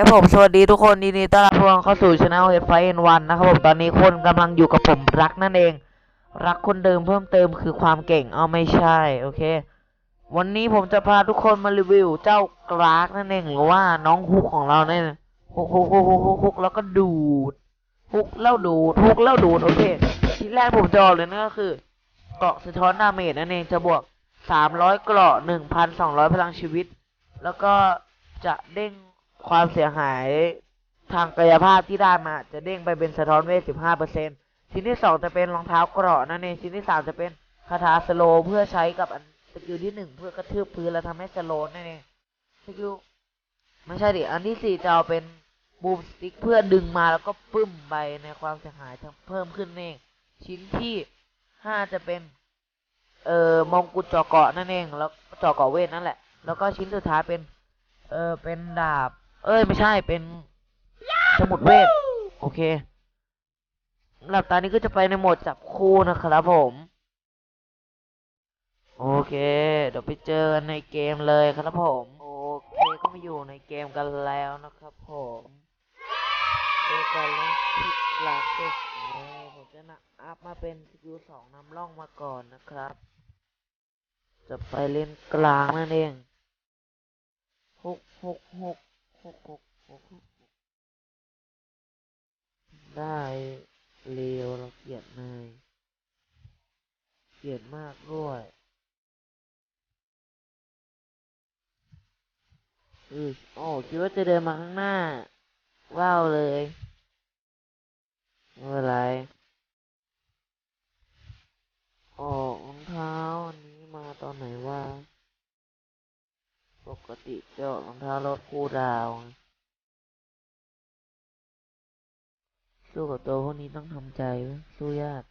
ครับผมสวัสดีทุกคนยินดีต้อนรับทุกคนเข้าสู่ช anel เฮดไฟเอ็นวันนะครับผมตอนนี้คนกำลังอยู่กับผมรักนั่นเอง รักคนเดิมเพิ่มเติมคือความเก่งเอาไม่ใช่โอเค วันนี้ผมจะพาทุกคนมารีวิวเจ้ากรากนั่นเองหรือว่าน้องฮุกของเราเนี่ยฮุกฮุกฮุกฮุกฮุกฮุกแล้วก็ดูดฮุกแล้วดูดฮุกแล้วดูดโอเคทีแรกผมจะบอกเลยนั่นก็คือเกราะสะท้อนดาเมจนั่นเองจะบวก300เกราะ1,200พลังชีวิต แล้วก็จะเด้ง ความเสียหายทางกายภาพที่ได้มา จะเด้งไปเป็นสะท้อนเวท 15%ชิ้นที่ 2 จะเป็นรองเท้าเกราะนั่นเองชิ้นที่ 3 จะเป็นคาถาสโลเพื่อใช้กับอันสกิลที่ 1 เพื่อกระทืบพื้นแล้วทำให้สโลนั่นเองสกิลไม่ใช่ดิอันที่ 4 จะเอาเป็นบูมสติ๊กเพื่อดึงมาแล้วก็ปึ้มไปในความเสียหายเพิ่มขึ้นเอง ชิ้นที่ 5 จะเป็นเอ่อมงกุฎเจาะเกาะนั่นเอง แล้วเจาะเกาะเวทนั่นแหละ แล้วก็ชิ้นสุดท้ายเป็น เออเป็นดาบ เอ้ยไม่ใช่เป็นสมุดเวทโอเคหรับตอนนี้ก็จะไปในโหมดจับคู่นะครับผม โอเค เดี๋ยวไปเจอกันในเกมเลยครับผม โอเคก็มาอยู่ในเกมกันแล้วนะครับผมเจอกันเล่นคลิปกราฟิกผมจะนะอัพมาเป็นสกิลสองนำร่องมาก่อนนะครับ จะไปเล่นกลางนั่นเองหกหกหก หกหกหกหกได้เร็วเราเกลียดนายเกลียดมากด้วยอือโอ้คิดว่าจะเดินมาข้างหน้า ว้าวเลยไม่เป็นไรออกรองเท้าอันนี้มาตอนไหนวะ ปกติจะออกรองเท้ารถคู่ดาวสู้กับตัวพวกนี้ต้องทำใจสู้ยาก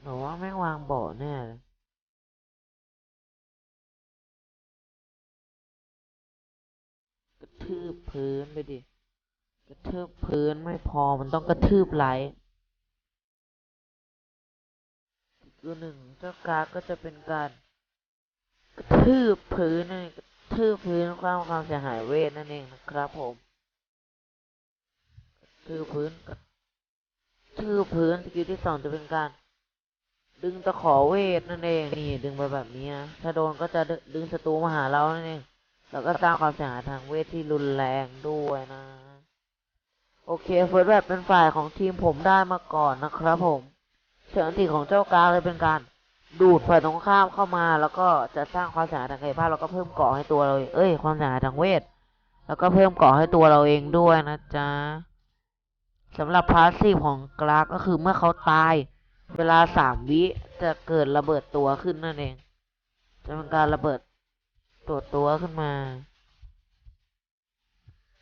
หนูว่าแม่งวางเบาะแน่เลยกระทืบพื้นไปดิกระทืบพื้นไม่พอมันต้องกระทืบไหลตัวหนึ่งเจ้ากาก็จะเป็นการ กระทืบพื้นนั่นเองกระทืบพื้นความความเสียหายเวทนั่นเองนะครับผมทืบพื้นทืบพื้นสกิลที่สองจะเป็นการ ดึงตะขอเวทนั่นเองนี่ดึงไปแบบนี้นะถ้าโดนก็จะดึดึงศัตรูมาหาเรานั่นเองแล้วก็สร้างความเสียหายทางเวทที่รุนแรงด้วยนะ โอเคเฟิร์สแบบเป็นฝ่ายของทีมผมได้มาก่อนนะครับผมเสียงตีของเจ้ากาเลยเป็นการ ดูดฝ่ายตรงข้ามเข้ามา แล้วก็จะสร้างความเสียหายทางกายภาพแล้วก็เพิ่มเกาะให้ตัวเรา เอ้ย ความเสียหายทางเวท แล้วก็เพิ่มเกาะให้ตัวเราเองด้วยนะจ๊ะสำหรับพาสซีฟของกราฟก็คือเมื่อเขาตาย เวลาสามวิจะเกิดระเบิดตัวขึ้นนั่นเอง จะเป็นการระเบิดตัวตัวขึ้นมา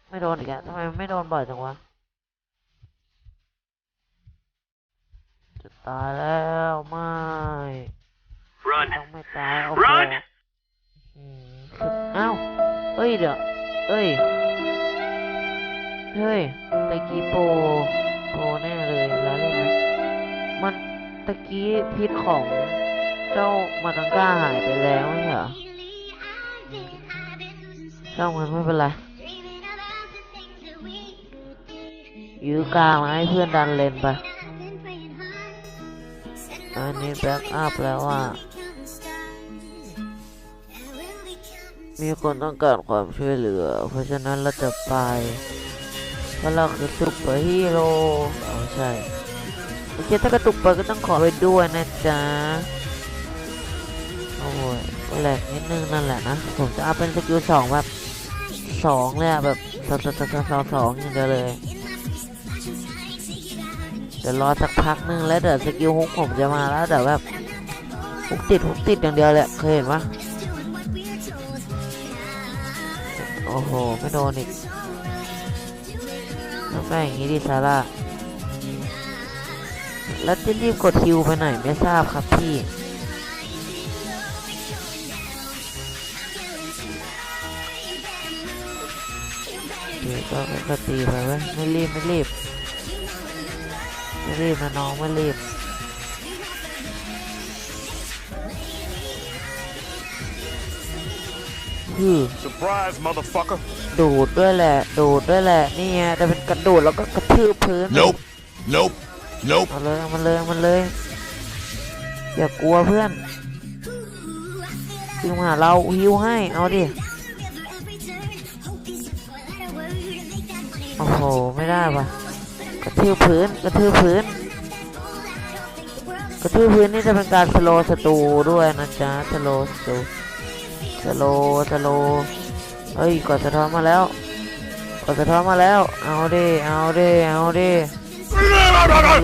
ไม่โดนอีกอะทำไมไม่โดนบ่อยจังวะจะตายแล้วไม่ ต้องไม่ตายโอ้โห Run อืมสุดอ้าวเอ้ยเดี๋ยวเอ้ย เฮ้ย ตะกี้โปรโปรแน่เลยแล้วเลยนะมันตะกี้พิษของเจ้ามากังก้าหายไปแล้วไม่ใช่เหรอช่างมันไม่เป็นไร ยื้อกลางมาให้เพื่อนดันเลนไป อันนี้แบ็กอัพแล้วอะ มีคนต้องการความช่วยเหลือ เพราะฉะนั้นเราจะไป เพราะเราคือซุปเปอร์ฮีโร่เอาใช่โอเคถ้ากระตุกไปก็ต้องขอไปด้วยนะจ๊ะ โอ้ยแหลกนิดนึงนั่นแหละนะ ผมจะเอาเป็นสกิลสองแบบสองเลยอะแบบสองสองสองสองสองอย่างเดียวเลยเดี๋ยวรอสักพักนึงแล้วเดี๋ยวสกิลฮุกผมจะมาแล้วเดี๋ยวแบบฮุกติดฮุกติดอย่างเดียวเลยเคยเห็นปะ อ้โห ไม่โดนอีกต้องได้อย่างนี้ดิซาร่า แล้วจะรีบกดคิวไปไหนไม่ทราบครับพี่เดี๋ยวก็ก็ตีไปไว้ยไม่รีบ ไม่รีบ ไม่รีบนะน้อง ไม่รีบ คือ Surprise, motherfucker. ดูดด้วยแหละ ดูดด้วยแหละ นี่ไงแต่เป็นกระดูดแล้วก็กระทืบพื้น Nope. Nope. Nope. เอาเลยเอามันเลยเอามันเลย อย่ากลัวเพื่อนคือมาหาเราฮิวให้ เอาดิ โอ้โห ไม่ได้ปะกระทืบพื้น กระทืบพื้น กระทืบพื้นนี่จะเป็นการสโลว์สตูด้วยนะจ๊ะ สโลว์สตู สโลสโลเฮ้ยกดสะท้อนมาแล้วกดสะท้อนมาแล้ว เอาดิเอาดิเอาดิ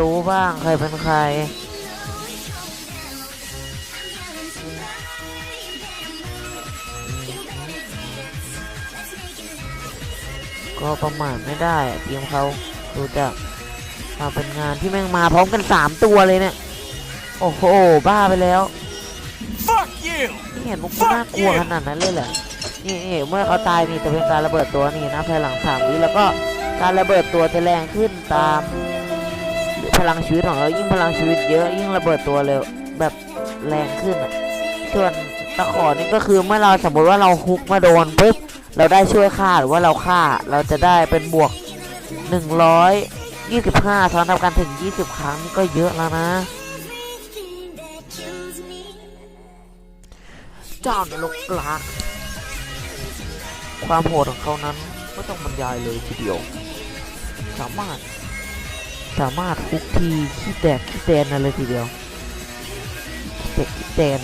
รู้บ้างใครเป็นใครก็ประมาทไม่ได้อะทีมเขาดูจากมาเป็นงานที่แม่งมาพร้อมกันสามตัวเลยเนี่ยโอ้โหบ้าไปแล้ว เห็นมุกน่ากลัวขนาดนั้นเลยเหรอนี่เมื่อเขาตายนี่จะเป็นการระเบิดตัวนี่นะภายหลังสามวิแล้วก็การระเบิดตัวจะแรงขึ้นตามพลังชีวิตของเรายิ่งพลังชีวิตเยอะยิ่งระเบิดตัวเร็วแบบแรงขึ้นอะส่วนตะขอนี่ก็คือเมื่อเราสมมติว่าเราฮุกมาโดนปุ๊บเราได้ช่วยฆ่าหรือว่าเราฆ่าเราจะได้เป็นบวก 125ซ้อนทำการถึง 20 ครั้งนี่ก็เยอะแล้วนะ จ้านรกรักความโหดของเขานั้นไม่ต้องบรรยายเลยทีเดียว สามารถ สามารถคุกทีขี้แตกขี้แตนอะไรทีเดียวขี้แตกขี้แตน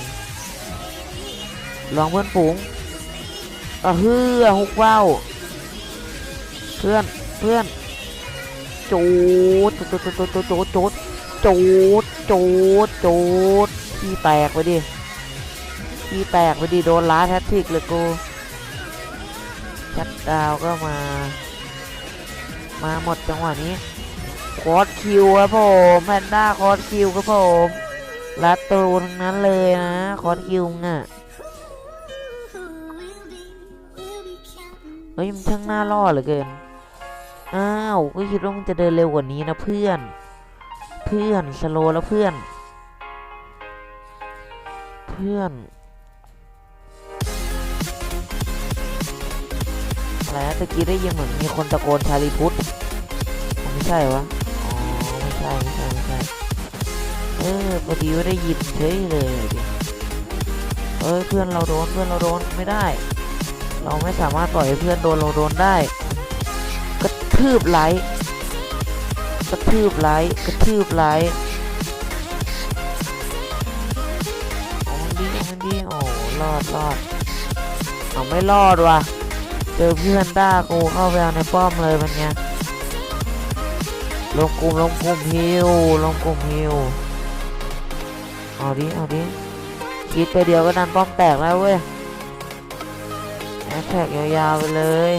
ลองเพื่อนฝูงอะเฮือฮุกว่าวเพื่อนเพื่อนจูดจูดจูดจูดจูดจูดจูดจูดจูดขี้แตกไปดิ ขี้แตกไปดิโดนล้าแททริกเลยกูชัดดาวก็มา มาหมดจังหวะนี้คอร์สคิวครับผมแพนด้าคอร์สคิวครับผมลัดตูทั้งนั้นเลยนะคอร์สคิวอะเฮ้ยมันช่างน่าล่อเหลือเกิน อ้าวก็คิดว่ามึงจะเดินเร็วกว่านี้นะเพื่อน เพื่อนสโลแล้วเพื่อน เพื่อน อะไรนะตะกี้ได้ยินเหมือนมีคนตะโกนชาลีพุทธไม่ใช่วะอ๋อไม่ใช่ไม่ใช่ไม่ใช่เออพอดีว่าได้ยินเฉยเลยเอ้ยเพื่อนเราโดนเพื่อนเราโดนไม่ได้ เราไม่สามารถปล่อยให้เพื่อนโดนเราโดนได้กระทืบไหลกระทืบไหลกระทืบไหลโอ้มันดีมันดีโอ้รอดรอดเอาไม่รอดว่ะ เจอเพื่อนด้ากูเข้าไปเอาในป้อมเลยมันไงลงกลุ่มลงกลุ่มฮิวลงกลุ่มฮิวเอาดิเอาดิคิดไปเดียวก็ดันป้อมแตกแล้วเว้ยแอคแท็กยาวๆไปเลย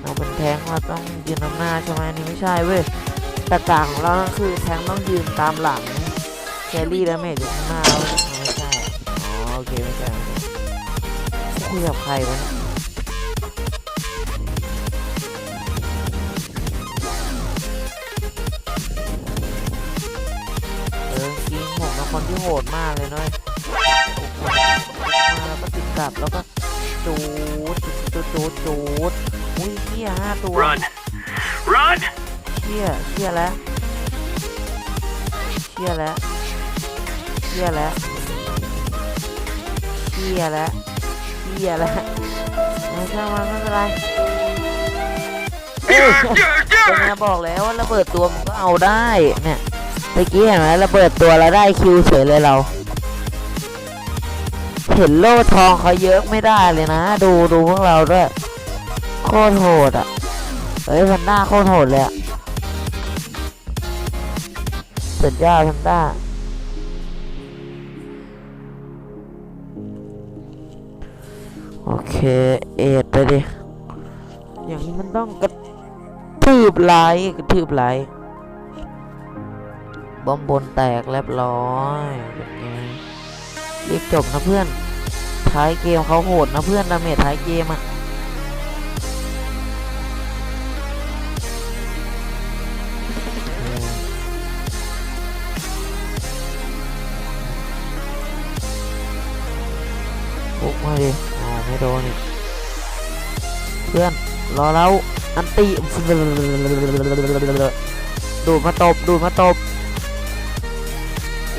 เราเป็นแทงเราต้องยืนนำหน้าใช่ไหมนี่ไม่ใช่เว้ยแต่ต่างของเราก็คือแทงต้องยืนตามหลังแครี่แล้วเมจอยู่ข้างหน้าไม่ใช่อ๋อโอเคไม่ใช่ คุยกับใครวะเนี่ยเออจริงผมเป็นคนที่โหดมากเลยเน้อยมาแล้วก็ติดกลับแล้วก็จูดจูดจูดจูดอุ้ยเฮียห้าตัว Run. Run! เชี่ยเชี่ยแล้วเชี่ยแล้วเชี่ยแล้วเชี่ยแล้ว เชี่ยแล้วไม่ช่างมันไม่เป็นไรเอ้ยเป็นไงบอกแล้วว่าระเบิดตัวมันก็เอาได้เนี่ยเมื่อกี้เห็นไหมระเบิดตัวแล้วได้คิวเฉยเลยเรา เห็นโล่ทองเขาเยอะไม่ได้เลยนะ ดูดูพวกเราด้วย โคตรโหดอะเฮ้ยพันด้าโคตรโหดเลยอะสุดยอดพันด้า เคเอ็ดไปดิ อย่างนี้มันต้องกระทืบไหลกระทืบไหลบอมบนแตกเรียบร้อยเป็นไงรีบจบนะเพื่อน ท้ายเกมเขาโหดนะเพื่อนดาเมจท้ายเกมอะ โดนเพื่อนรอแล้วอันตีดูมาตบดูมาตบ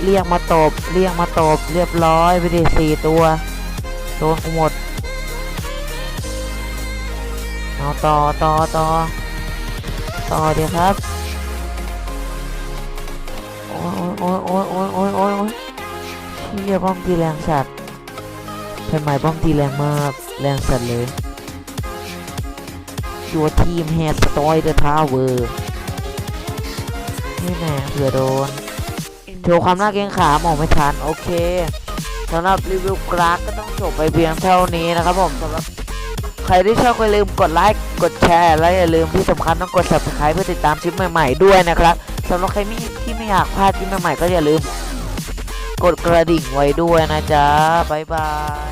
เรียกมาตบ เรียกมาตบ เรียบร้อยไปดิสี่ตัวโดนหมดเอาต่อต่อต่อต่อเดี๋ยครับโอ้ยโอ้ยโอ้ยโอ้ยโอ้ยโอ้ยเรียกว่ากีแรงสัตว์ แผ่นหม่ป้อมตีแรงมาก แรงสัตว์เลย Your team has destroyed the tower นี่แน่เผื่อโดน โชว์ความน่าเกรงขามออกไม่ทัน โอเคสำหรับรีวิวกราฟก็ต้องจบไปเพียงเท่านี้นะครับผมสำหรับใครที่ชอบก็อย่าลืมกดไลค์ กดแชร์ และอย่าลืมที่สำคัญต้องกด subscribe เพื่อติดตามคลิปใหม่ ๆ ด้วยนะครับสำหรับใครที่ไม่อยากพลาดคลิปใหม่ๆก็อย่าลืม กดกระดิ่งไว้ด้วยนะจ๊ะบ๊ายบาย